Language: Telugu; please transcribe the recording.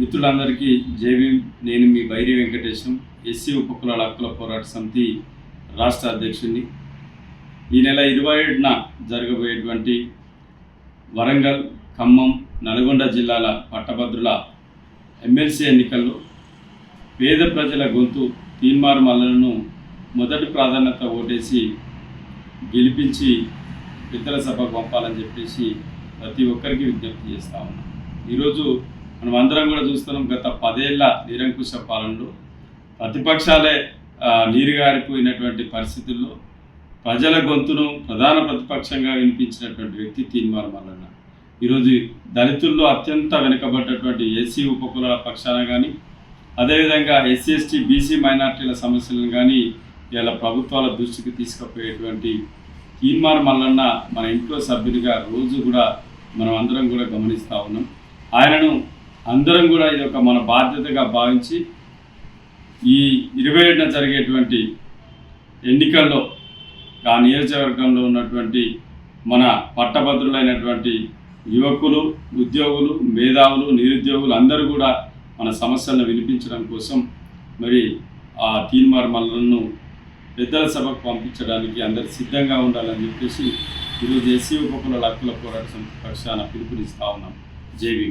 మిత్రులందరికీ జేవి నేను మీ బైరి వెంకటేశం ఎస్సీ ఉపకులాల హక్కుల పోరాట సమితి రాష్ట్ర అధ్యక్షుడిని. ఈ నెల ఇరవై ఏడున జరగబోయేటువంటి వరంగల్ ఖమ్మం నల్గొండ జిల్లాల పట్టభద్రుల ఎమ్మెల్సీ ఎన్నికల్లో పేద ప్రజల గొంతు తీన్మార్ మల్లలను మొదటి ప్రాధాన్యత ఓటేసి గెలిపించి పెద్దల సభకు పంపాలని చెప్పేసి ప్రతి ఒక్కరికి విజ్ఞప్తి చేస్తా ఉన్నాం. ఈరోజు మనం అందరం కూడా చూస్తున్నాం గత పదేళ్ళ నిరంకుశ పాలనలో ప్రతిపక్షాలే నీరుగారిపోయినటువంటి పరిస్థితుల్లో ప్రజల గొంతును ప్రధాన ప్రతిపక్షంగా వినిపించినటువంటి వ్యక్తి తీన్మార్ మల్లన్న. ఈరోజు దళితుల్లో అత్యంత వెనుకబడ్డటువంటి ఎస్సీ ఉపకులాల పక్షాన కానీ అదేవిధంగా ఎస్సీ ఎస్టీ బీసీ మైనార్టీల సమస్యలను కానీ ఇలా ప్రభుత్వాల దృష్టికి తీసుకుపోయేటువంటి తీన్మార్ మల్లన్న మన ఇంట్లో సభ్యుడిగా రోజు కూడా మనం అందరం కూడా గమనిస్తూ ఉన్నాం. ఆయనను అందరం కూడా ఇది ఒక మన బాధ్యతగా భావించి ఈ ఇరవై ఏడున జరిగేటువంటి ఎన్నికల్లో ఆ నియోజకవర్గంలో ఉన్నటువంటి మన పట్టభద్రులైనటువంటి యువకులు ఉద్యోగులు మేధావులు నిరుద్యోగులు అందరూ కూడా మన సమస్యలను వినిపించడం కోసం మరి ఆ తీన్మార్ మల్లలను పెద్దల సభకు పంపించడానికి అందరు సిద్ధంగా ఉండాలని చెప్పేసి ఈరోజు ఎస్సీ ఉపకుల హక్కుల పోరాట సమితి పక్షాన పిలుపునిస్తా ఉన్నాం. జేవీ